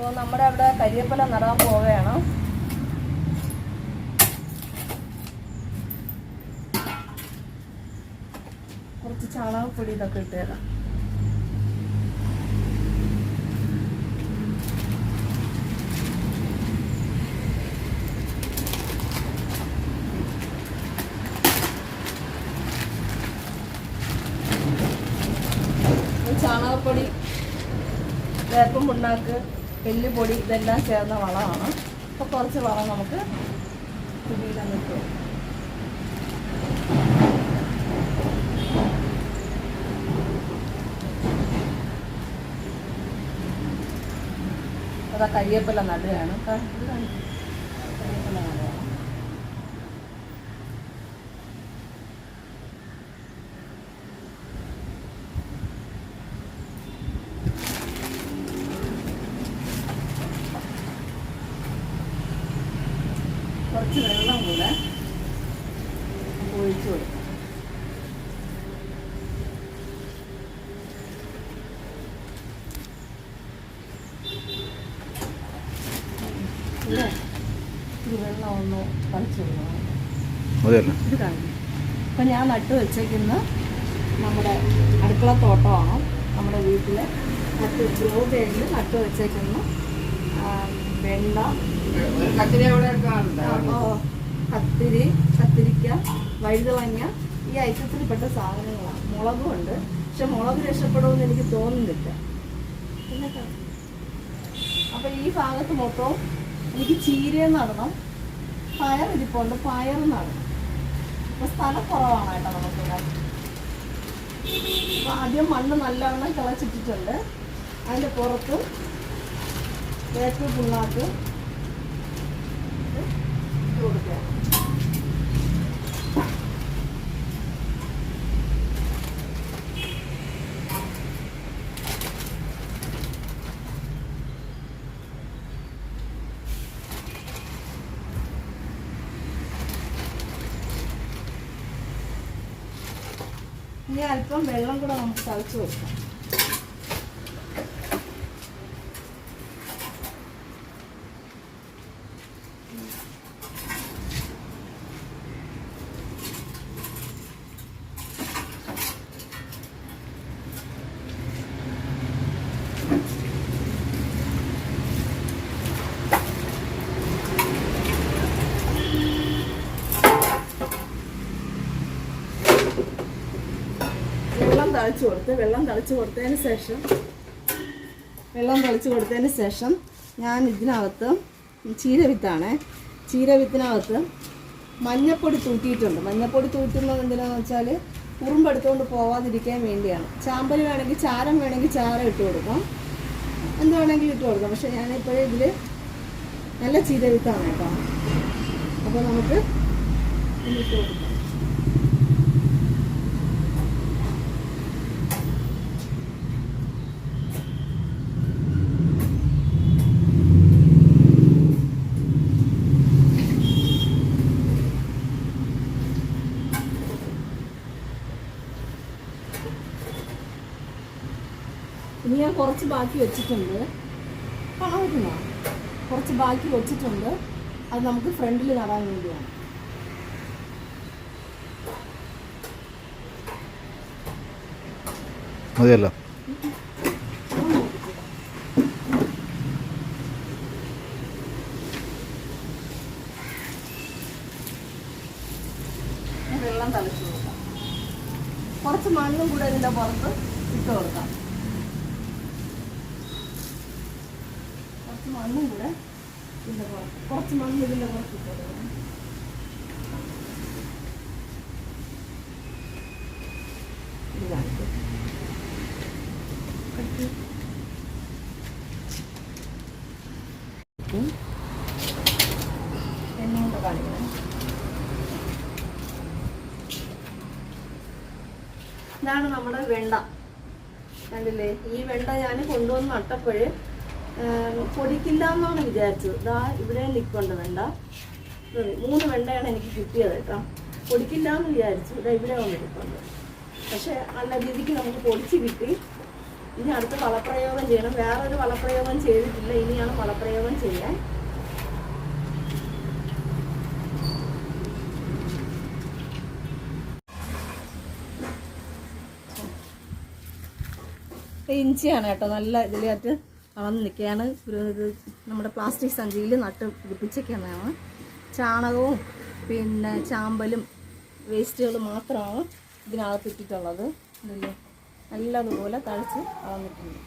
അപ്പോൾ നമ്മുടെ അവിടെ കരിയപ്പല നടാൻ പോവുകയാണ്. കുറച്ച് ചാണകപ്പൊടി ഇതൊക്കെ ഇട്ടുതരാം ചാണകപ്പൊടി വേപ്പം പിണ്ണാക്ക് എല്ലുപൊടി ഇതെല്ലാം ചേർന്ന വളമാണ്. അപ്പോൾ കുറച്ച് വളം നമുക്ക് കുഴിയിലങ്ങ് ഇട്ട് കൊടുക്കാം. അതാ കരിയേപ്പില നടുകയാണ് ക- ഇത് കണ്ടോ? കരിയേപ്പില നടുകയാണ് കുറച്ച് വെള്ളം കൂടെ ഒഴിച്ചു കൊടുക്കാം. വെള്ളം ഒന്ന് തളിച്ചു കൊടുക്കണം ഇത് കാണും അപ്പം ഞാൻ നട്ടു വെച്ചേക്കുന്ന നമ്മുടെ അടുക്കള തോട്ടമാണ് നമ്മുടെ വീട്ടിൽ നട്ട് ഗ്രോ ബാഗിൽ നട്ടു വെച്ചേക്കുന്ന വെണ്ട കത്തിരി കത്തിരിക്ക വഴുതവങ്ങ ഈ ഐറ്റത്തിൽപ്പെട്ട സാധനങ്ങളാണ്. മുളകും ഉണ്ട്. പക്ഷെ മുളക് രക്ഷപ്പെടുമെന്ന് എനിക്ക് തോന്നുന്നില്ല. അപ്പൊ ഈ ഭാഗത്ത് മൊത്തവും എനിക്ക് ചീര നടണം പയർ ഇരിപ്പുണ്ട് പയർ നടണം. അപ്പൊ സ്ഥലം കുറവാണ് കേട്ടോ നമുക്കിവിടെ. അപ്പൊ ആദ്യം മണ്ണ് നല്ലവണ്ണം കിളച്ചിട്ടിട്ടുണ്ട് അതിന്റെ പുറത്ത് വേപ്പ് പിണ്ണാക്ക് ഇനി അല്പം വെള്ളം കൂടെ നമുക്ക് തളിച്ചു കൊടുക്കാം വെള്ളം തളിച്ചു കൊടുത്ത് വെള്ളം തളിച്ചു കൊടുത്തതിന് ശേഷം വെള്ളം തളിച്ചു കൊടുത്തതിന് ശേഷം ഞാൻ ഇതിനകത്ത് ചീര വിത്താണേ ചീര വിത്തിനകത്ത് മഞ്ഞപ്പൊടി തൂറ്റിയിട്ടുണ്ട്. മഞ്ഞപ്പൊടി തൂറ്റുന്നത് എന്തിനാന്ന് വെച്ചാൽ ഉറുമ്പെടുത്തുകൊണ്ട് പോവാതിരിക്കാൻ വേണ്ടിയാണ്. ചാമ്പൽ വേണമെങ്കിൽ ചാരം വേണമെങ്കിൽ ചാരം ഇട്ട് കൊടുക്കാം. എന്ത് വേണമെങ്കിലും ഇട്ട് കൊടുക്കാം. പക്ഷെ ഞാനിപ്പോഴേ ഇതിൽ നല്ല ചീര വിത്താണ് കേട്ടോ. അപ്പോൾ നമുക്ക് ഇട്ട് കൊടുക്കാം. ഇനി ഞാൻ കുറച്ച് ബാക്കി വെച്ചിട്ടുണ്ട്. കാണാൻ പറ്റുന്നോ കുറച്ച് ബാക്കി വെച്ചിട്ടുണ്ട്. അത് നമുക്ക് ഫ്രണ്ടിൽ നടാൻ വേണ്ടിയാണ്. മതിയല്ലോ. വെള്ളം തളിച്ചു കൊടുക്കാം. കുറച്ച് മണ്ണും കൂടെ ഇതിന്റെ പുറത്ത് ഇട്ട് കൊടുക്കാം. കുറച്ച് മണ്ണും കൂടെ ഇതിന്റെ പുറത്ത് കുറച്ച് മണ്ണ് ഇതിന്റെ പുറത്ത് ഇട്ടത് ഇതാണ് നമ്മുടെ വെണ്ട. കണ്ടില്ലേ? ഈ വെണ്ട ഞാൻ കൊണ്ടുവന്ന് നട്ടപ്പോഴ് പൊടിക്കില്ല എന്നാണ് വിചാരിച്ചത്. ഇതാ ഇവിടെ നിൽക്കുന്നുണ്ട് വെണ്ട. മൂന്ന് വെണ്ടയാണ് എനിക്ക് കിട്ടിയത് കേട്ടോ. പൊടിക്കില്ല എന്ന് വിചാരിച്ചു. ഇതാ ഇവിടെ വന്ന് ലിക്വണ്ട് പക്ഷെ നല്ല രീതിക്ക് നമുക്ക് പൊടിച്ച് കിട്ടി. ഇനി അടുത്ത് വളപ്രയോഗം ചെയ്യണം. വേറൊരു വളപ്രയോഗം ചെയ്തിട്ടില്ല. ഇനിയാണ് വളപ്രയോഗം ചെയ്യാൻ. ഇഞ്ചിയാണ് കേട്ടോ. നല്ല ഇതിലായിട്ട് വളർന്ന് നിൽക്കുകയാണ്. ഇത് നമ്മുടെ പ്ലാസ്റ്റിക് സഞ്ചിയിൽ നട്ട് പിടിപ്പിച്ചൊക്കെയാണ് ചാണകവും പിന്നെ ചാമ്പലും വേസ്റ്റുകൾ മാത്രമാണ് ഇതിനകത്ത് ഇട്ടിട്ടുള്ളത്. നല്ലതുപോലെ തളിച്ച് വളർന്നിട്ടുണ്ട്.